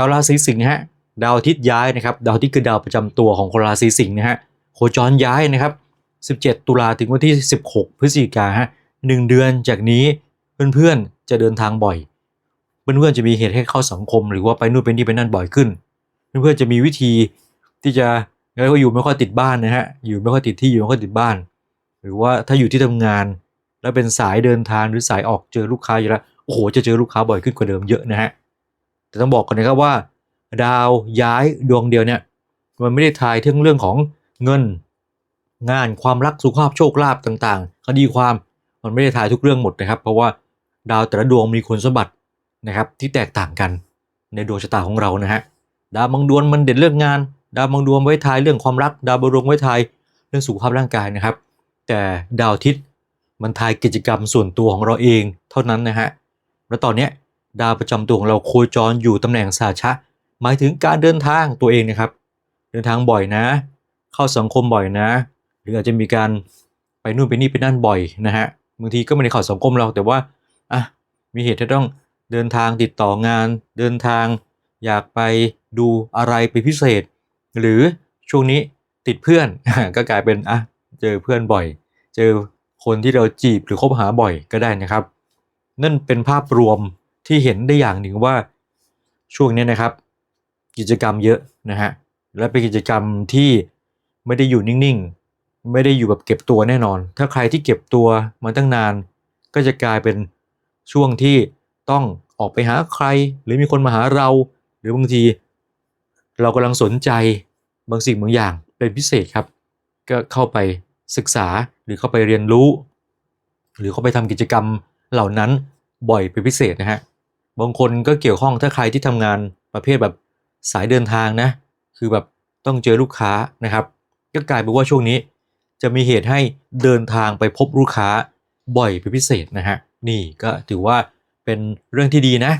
าวราศีสิงห์ฮะดาวอาทิตย์ย้ายนะครับดาวอาทิตย์คือดาวประจำตัวของคนราศีสิงห์นะฮะโคจรย้ายนะครับ 17 ตุลาถึงวันที่ 16 พฤศจิกาฮะหนึ่งเดือนจากนี้เพื่อนๆจะเดินทางบ่อย เพื่อนๆจะมีเหตุให้เข้าสังคม หรือว่าไปนู่นไปนี่ไปนั่นบ่อยขึ้น เพื่อนๆจะมีวิธีที่จะเรียกว่าอยู่ไม่ค่อยติดบ้านนะฮะอยู่ไม่ค่อยติดที่อยู่ไม่ค่อยติดบ้าน หรือว่าถ้าอยู่ที่ทำงาน แล้วเป็นสายเดินทางหรือสายออกเจอลูกค้าอยู่แล้วโอ้โหจะเจอลูกค้าบ่อยขึ้นกว่าเดิมเยอะนะฮะ แต่ต้องบอกก่อนนะครับว่า ดาวย้ายดวงเดียวเนี่ยมันไม่ได้ทายถึงเรื่องของเงิน งานความรักสุขภาพโชคลาภต่างๆคดีความมันไม่ได้ทายทุกเรื่องหมดนะครับ เพราะว่าดาวแต่ละดวงมีคุณสมบัตินะครับที่แตกต่างกันในดวงชะตาของเรานะฮะดาวบางดวงมันเด่นเรื่องงาน ดาวบางดวงไว้ทายเรื่องความรัก ดาวบางดวงไว้ทายเรื่องสุขภาพร่างกายนะครับ แต่ดาวทิตย์มันทายกิจกรรมส่วนตัวของเราเองเท่านั้นนะฮะแล้วตอนเนี้ย ดาวประจำตัวของเราโคจรอยู่ตำแหน่งสาชะ หมายถึงการเดินทางตัวเองนะครับ เดินทางบ่อยนะ เข้าสังคมบ่อยนะ หรืออาจจะมีการไปนู่นไปนี่ไปนั่นบ่อยนะฮะบางทีก็ไม่ได้เข้าสังคมเราแต่ว่าอะมีเหตุที่ต้องเดินทางติดต่องาน เดินทาง อยากไปดูอะไรเป็นพิเศษ หรือช่วงนี้ติดเพื่อนก็กลายเป็นอะเจอเพื่อนบ่อย เจอคนที่เราจีบหรือคบหาบ่อยก็ได้นะครับ นั่นเป็นภาพรวม ที่เห็นได้อย่างหนึ่งว่าช่วงนี้นะครับ กิจกรรมเยอะนะฮะและเป็นกิจกรรมที่ไม่ได้อยู่นิ่งๆ ไม่ได้อยู่แบบเก็บตัวแน่นอน ถ้าใครที่เก็บตัวมาตั้งนาน ก็จะกลายเป็นช่วงที่ต้องออกไปหาใคร หรือมีคนมาหาเรา หรือบางที เรากำลังสนใจบางสิ่งบางอย่างเป็นพิเศษครับ ก็เข้าไปศึกษาหรือเข้าไปเรียนรู้ หรือเข้าไปทำกิจกรรมเหล่านั้นบ่อยเป็นพิเศษนะฮะ บางคนก็เกี่ยวข้องถ้าใครที่ทำงานประเภทแบบสายเดินทางนะ คือแบบต้องเจอลูกค้านะครับ ก็กลายเป็นว่าช่วงนี้ จะมีเหตุให้เดินทางไปพบลูกค้าบ่อยเป็นพิเศษนะฮะนี่ก็ถือว่าเป็นเรื่องที่ดีนะ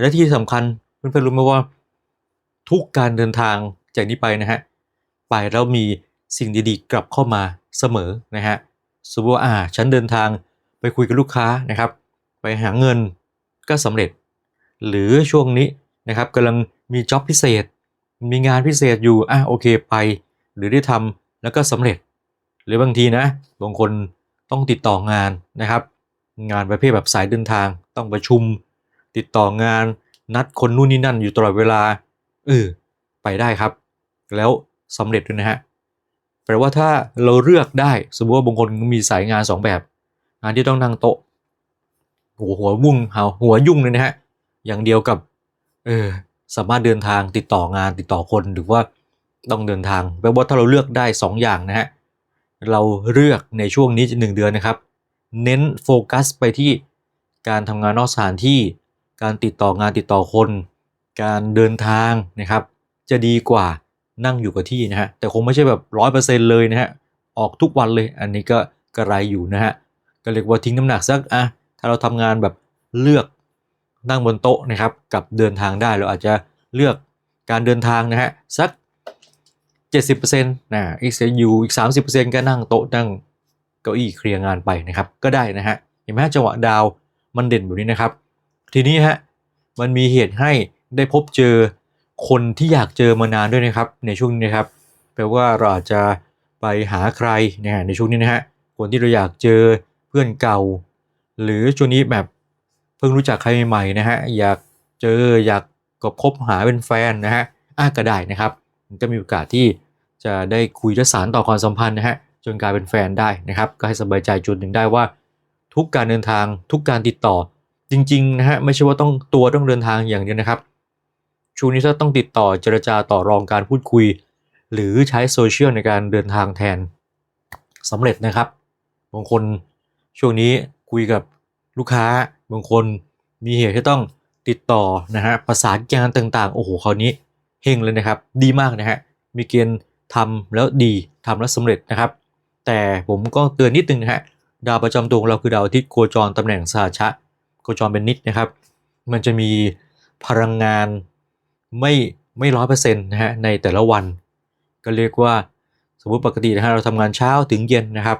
และที่สำคัญเพื่อนๆรู้ไหมว่า ทุกการเดินทางจากนี้ไปนะฮะไปแล้วมีสิ่งดีๆ กลับเข้ามาเสมอนะฮะสมมติว่าอ่าฉันเดินทางไปคุยกับลูกค้านะครับ ไปหาเงินก็สำเร็จ หรือช่วงนี้นะครับกำลังมีจ็อบพิเศษ มีงานพิเศษอยู่อะโอเคไป หรือได้ทำแล้วก็สำเร็จ หรือบางทีนะบางคนต้องติดต่องานนะครับ งานประเภทแบบสายเดินทาง ต้องประชุม ติดต่องานนัดคนนู่นนี่นั่นอยู่ตลอดเวลาเออไปได้ครับ แล้วสำเร็จด้วยนะฮะแปลว่าถ้าเราเลือกได้สมมติว่าบางคนมีสายงาน 2 แบบ งานที่ต้องนั่งโต๊ะหัวหัววุ่งหาหัวยุ่งเลยนะฮะ อย่างเดียวกับ เออ สามารถเดินทางติดต่องานติดต่อคนหรือว่าต้องเดินทางแปลว่าถ้าเราเลือกได้ 2 อย่างนะฮะเราเลือกในช่วงนี้หนึ่งเดือนนะครับ เน้นโฟกัสไปที่การทำงานนอกสถานที่ การติดต่องานติดต่อคน การเดินทางนะครับ จะดีกว่านั่งอยู่กับที่นะฮะแต่คงไม่ใช่แบบร้อยเปอร์เซ็นต์เลยนะฮะออกทุกวันเลยอันนี้ก็กระไรอยู่นะฮะก็เรียกว่าทิ้งน้ำหนักสักอะถ้าเราทำงานแบบเลือก นั่งบนโต๊ะนะครับกับเดินทางได้เราอาจจะเลือกการเดินทางนะฮะสัก 70%นะอีกอยู่อีก 30%ก็นั่งโต๊ะนั่งเก้าอี้เคลียร์งานไปนะครับก็ได้นะฮะเห็นไหมจังหวะดาวมันเด่นแบบนี้นะครับ ทีนี้ฮะมันมีเหตุให้ได้พบเจอคนที่อยากเจอมานานด้วยนะครับ ในช่วงนี้นะครับแปลว่าเราอาจจะไปหาใครนะฮะในช่วงนี้นะฮะคนที่เราอยากเจอเพื่อนเก่า หรือช่วงนี้แบบ พิ่งรู้จักใครใหม่ๆนะฮะอยากเจออยากกบคบหาเป็นแฟนนะฮะอะก็ได้นะครับมันก็มีโอกาสที่จะได้คุยและสารต่อความสัมพันธ์นะฮะจนกลายเป็นแฟนได้นะครับ ก็ให้สบายใจจุดหนึ่งได้ว่า ทุกการเดินทางทุกการติดต่อจริงๆนะฮะไม่ใช่ว่าต้องตัวต้องเดินทางอย่างเดียวนะครับช่วงนี้ถ้าต้องติดต่อเจรจาต่อรองการพูดคุย หรือใช้โซเชียลในการเดินทางแทนสำเร็จนะครับบางคนช่วงนี้คุยกับ ลูกค้าบางคนมีเหตุที่ต้องติดต่อนะฮะประสานงานต่างๆ โอ้โหคราวนี้เฮงเลยนะครับ ดีมากนะฮะมีเกณฑ์ทำแล้วดีทำแล้วสำเร็จนะครับ แต่ผมก็เตือนนิดนึงนะฮะดาวประจำตัวของเราคือดาวอาทิตย์โคจรตำแหน่งสาชะโคจรเป็นนิดนะครับ มันจะมีพลังงานไม่ไม่ร้อยเปอร์เซ็นต์นะฮะในแต่ละวัน ก็เรียกว่าสมมติปกตินะฮะเราทำงานเช้าถึงเย็นนะครับ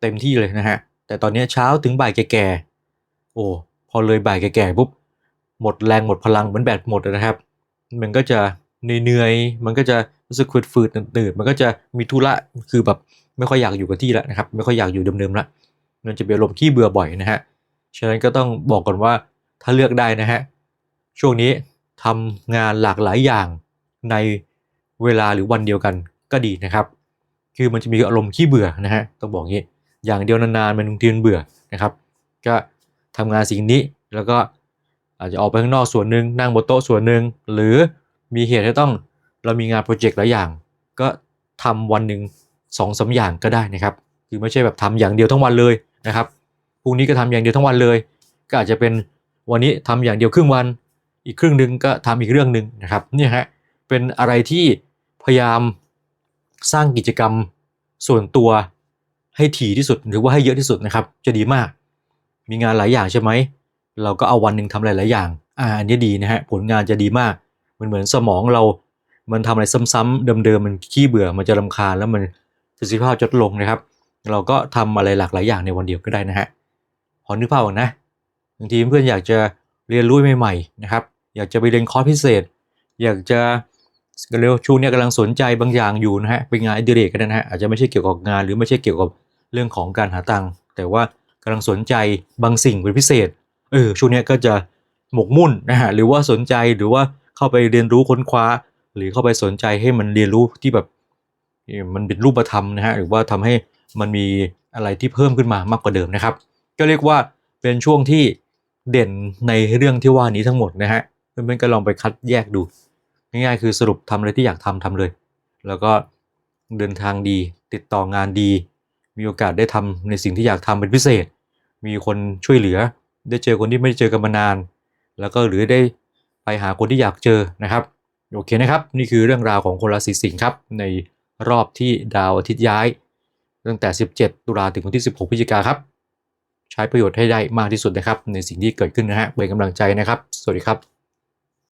เต็มที่เลยนะฮะแต่ตอนนี้เช้าถึงบ่ายแก่ๆ โอ้พอเลยบ่ายแก่ๆปุ๊บหมดแรงหมดพลังเหมือนแบตหมดนะครับ มันก็จะเหนื่อยมันก็จะรู้สึกฝืดๆหนืดๆมันก็จะมีธุระคือแบบไม่ค่อยอยากอยู่กับที่แล้วนะครับ ไม่ค่อยอยากอยู่เดิมๆละมันจะเป็นอารมขี้เบื่อบ่อยนะฮะฉะนั้นก็ต้องบอกก่อนว่าถ้าเลือกได้นะฮะช่วงนี้ทำงานหลากหลายอย่างในเวลาหรือวันเดียวกันก็ดีนะครับ คือมันจะมีอารมณ์ขี้เบื่อนะฮะต้องบอกงี้อย่างเดียวนานๆมันบางทีมันเบื่อนะครับ ก็ ทำงานสิ่งนี้ แล้วก็อาจจะออกไปข้างนอกส่วนหนึ่งนั่งบนโต๊ะส่วนหนึ่งหรือมีเหตุให้ต้องเรามีงานโปรเจกต์หลายอย่าง ก็ทำวันหนึ่งสองสามอย่างก็ได้นะครับ คือไม่ใช่แบบทำอย่างเดียวทั้งวันเลยนะครับพรุ่งนี้ก็ทำอย่างเดียวทั้งวันเลย ก็อาจจะเป็นวันนี้ทำอย่างเดียวครึ่งวัน อีกครึ่งหนึ่งก็ทำอีกเรื่องหนึ่งนะครับนี่ฮะเป็นอะไรที่พยายามสร้างกิจกรรมส่วนตัวให้ถี่ที่สุดหรือว่าให้เยอะที่สุดนะครับ จะดีมาก มีงานหลายอย่างใช่ไหม เราก็เอาวันหนึ่งทำหลาย ๆ อย่าง อ่า อันนี้ดีนะฮะ ผลงานจะดีมาก มันเหมือนสมองเรา มันทำอะไรซ้ำๆเดิม ๆ มันขี้เบื่อ มันจะรำคาญแล้วมันประสิทธิภาพลดลงนะครับ เราก็ทำอะไรหลากหลายอย่างในวันเดียวก็ได้นะฮะ พอนึกภาพออกนะ บางทีเพื่อนอยากจะเรียนรู้ใหม่ ๆ นะครับ อยากจะไปเรียนคอร์สพิเศษ อยากจะเร็วช่วงนี้กำลังสนใจบางอย่างอยู่นะฮะ เป็นงานอดิเรกก็ได้นะฮะ อาจจะไม่ใช่เกี่ยวกับงาน หรือไม่ใช่เกี่ยวกับเรื่องของการหาตังค์ แต่ว่า กำลังสนใจบางสิ่งเป็นพิเศษ เออช่วงนี้ก็จะหมกมุ่นนะฮะหรือว่าสนใจหรือว่าเข้าไปเรียนรู้ค้นคว้า หรือเข้าไปสนใจให้มันเรียนรู้ที่แบบมันเป็นรูปธรรมนะฮะหรือว่าทำให้มันมีอะไรที่เพิ่มขึ้นมามากกว่าเดิมนะครับ ก็เรียกว่าเป็นช่วงที่เด่นในเรื่องที่ว่านี้ทั้งหมดนะฮะเพื่อนๆก็ลองไปคัดแยกดู ง่ายๆคือสรุปทำอะไรที่อยากทำทำเลย แล้วก็เดินทางดีติดต่องานดี มีโอกาสได้ทำในสิ่งที่อยากทำเป็นพิเศษ มีคนช่วยเหลือ ได้เจอคนที่ไม่ได้เจอกันมานาน แล้วก็หรือได้ไปหาคนที่อยากเจอนะครับโอเคนะครับ นี่คือเรื่องราวของคนราศีสิงห์ครับ ในรอบที่ดาวอาทิตย์ย้าย ตั้งแต่ 17 ตุลาถึงวันที่ 16 พฤศจิกาครับ ใช้ประโยชน์ให้ได้มากที่สุดนะครับ ในสิ่งที่เกิดขึ้นนะฮะเป็นกำลังใจนะครับ สวัสดีครับ